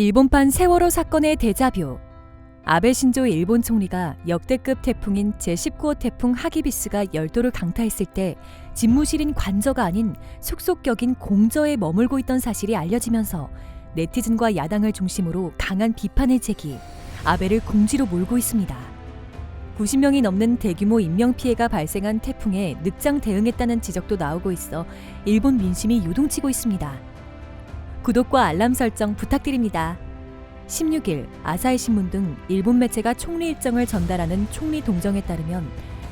일본판 세월호 사건의 데자뷰. 아베 신조 일본 총리가 역대급 태풍인 제19호 태풍 하기비스가 열도를 강타했을 때 집무실인 관저가 아닌 숙소격인 공저에 머물고 있던 사실이 알려지면서 네티즌과 야당을 중심으로 강한 비판을 제기, 아베를 궁지로 몰고 있습니다. 90명이 넘는 대규모 인명피해가 발생한 태풍에 늑장 대응했다는 지적도 나오고 있어 일본 민심이 요동치고 있습니다. 구독과 알람 설정 부탁드립니다. 16일 아사히 신문 등 일본 매체가 총리 일정을 전달하는 총리 동정에 따르면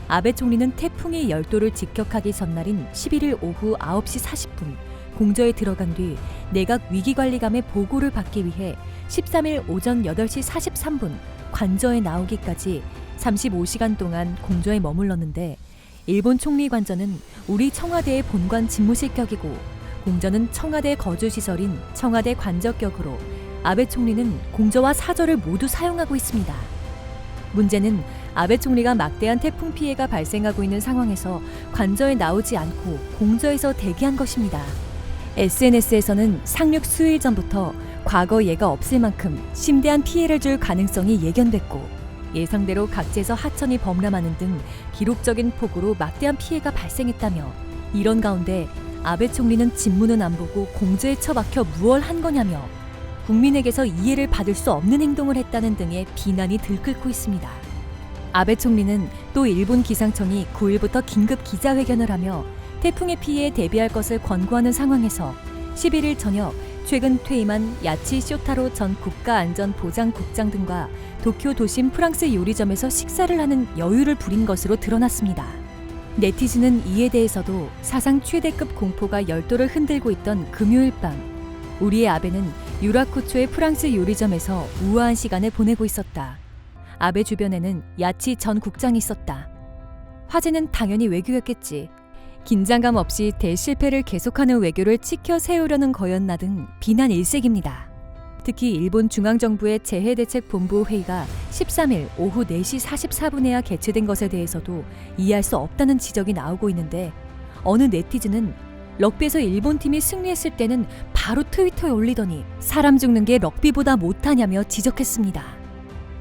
아베 총리는 태풍의 열도를 직격하기 전날인 11일 오후 9시 40분 공저에 들어간 뒤 내각 위기관리감의 보고를 받기 위해 13일 오전 8시 43분 관저에 나오기까지 35시간 동안 공저에 머물렀는데 일본 총리 관저는 우리 청와대의 본관 집무실 격이고 공저는 청와대 거주 시설인 청와대 관저격으로 아베 총리는 공저와 사저를 모두 사용하고 있습니다. 문제는 아베 총리가 막대한 태풍 피해가 발생하고 있는 상황에서 관저에 나오지 않고 공저에서 대기한 것입니다. SNS에서는 상륙 수일 전부터 과거 예가 없을 만큼 심대한 피해를 줄 가능성이 예견됐고 예상대로 각지에서 하천이 범람하는 등 기록적인 폭우로 막대한 피해가 발생했다며 이런 가운데 아베 총리는 진문은 안 보고 공저에 처박혀 무얼 한 거냐며 국민에게서 이해를 받을 수 없는 행동을 했다는 등의 비난이 들끓고 있습니다. 아베 총리는 또 일본 기상청이 9일부터 긴급 기자회견을 하며 태풍의 피해에 대비할 것을 권고하는 상황에서 11일 저녁 최근 퇴임한 야치 쇼타로 전 국가안전보장국장 등과 도쿄 도심 프랑스 요리점에서 식사를 하는 여유를 부린 것으로 드러났습니다. 네티즌은 이에 대해서도 사상 최대급 공포가 열도를 흔들고 있던 금요일 밤 우리의 아베는 유라쿠초의 프랑스 요리점에서 우아한 시간을 보내고 있었다. 아베 주변에는 야치 전 국장이 있었다. 화제는 당연히 외교였겠지. 긴장감 없이 대실패를 계속하는 외교를 치켜 세우려는 거였나 등 비난 일색입니다. 특히 일본 중앙정부의 재해대책본부 회의가 13일 오후 4시 44분에야 개최된 것에 대해서도 이해할 수 없다는 지적이 나오고 있는데 어느 네티즌은 럭비에서 일본 팀이 승리했을 때는 바로 트위터에 올리더니 사람 죽는 게 럭비보다 못하냐며 지적했습니다.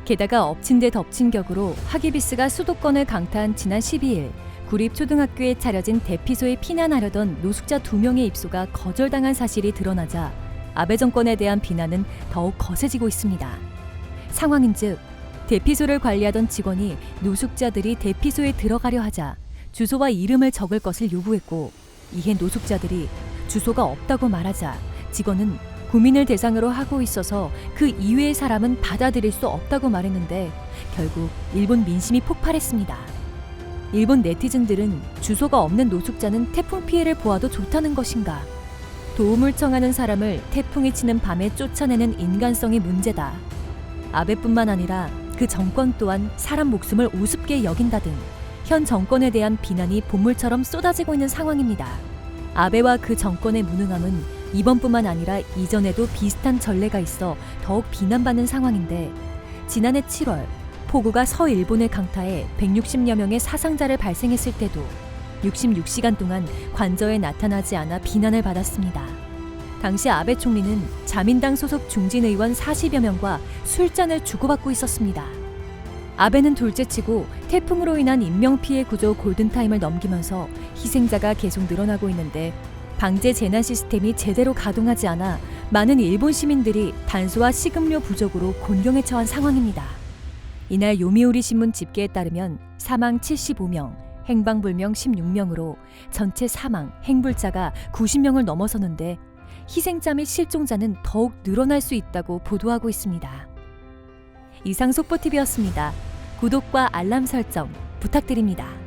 게다가 엎친 데 덮친 격으로 하기비스가 수도권을 강타한 지난 12일 구립 초등학교에 차려진 대피소에 피난하려던 노숙자 두 명의 입소가 거절당한 사실이 드러나자 아베 정권에 대한 비난은 더욱 거세지고 있습니다. 상황인즉 대피소를 관리하던 직원이 노숙자들이 대피소에 들어가려 하자 주소와 이름을 적을 것을 요구했고 이에 노숙자들이 주소가 없다고 말하자 직원은 구민을 대상으로 하고 있어서 그 이외의 사람은 받아들일 수 없다고 말했는데 결국 일본 민심이 폭발했습니다. 일본 네티즌들은 주소가 없는 노숙자는 태풍 피해를 보아도 좋다는 것인가? 도움을 청하는 사람을 태풍이 치는 밤에 쫓아내는 인간성이 문제다. 아베뿐만 아니라 그 정권 또한 사람 목숨을 우습게 여긴다 등 현 정권에 대한 비난이 본물처럼 쏟아지고 있는 상황입니다. 아베와 그 정권의 무능함은 이번뿐만 아니라 이전에도 비슷한 전례가 있어 더욱 비난받는 상황인데 지난해 7월 폭우가 서일본을 강타해 160여 명의 사상자를 발생했을 때도 66시간 동안 관저에 나타나지 않아 비난을 받았습니다. 당시 아베 총리는 자민당 소속 중진 의원 40여 명과 술잔을 주고받고 있었습니다. 아베는 둘째치고 태풍으로 인한 인명피해 구조 골든타임을 넘기면서 희생자가 계속 늘어나고 있는데 방제 재난 시스템이 제대로 가동하지 않아 많은 일본 시민들이 단소와 식음료 부족으로 곤경에 처한 상황입니다. 이날 요미우리 신문 집계에 따르면 사망 75명, 행방불명 16명으로 전체 사망, 행불자가 90명을 넘어서는데 희생자 및 실종자는 더욱 늘어날 수 있다고 보도하고 있습니다. 이상 속보TV였습니다. 구독과 알람 설정 부탁드립니다.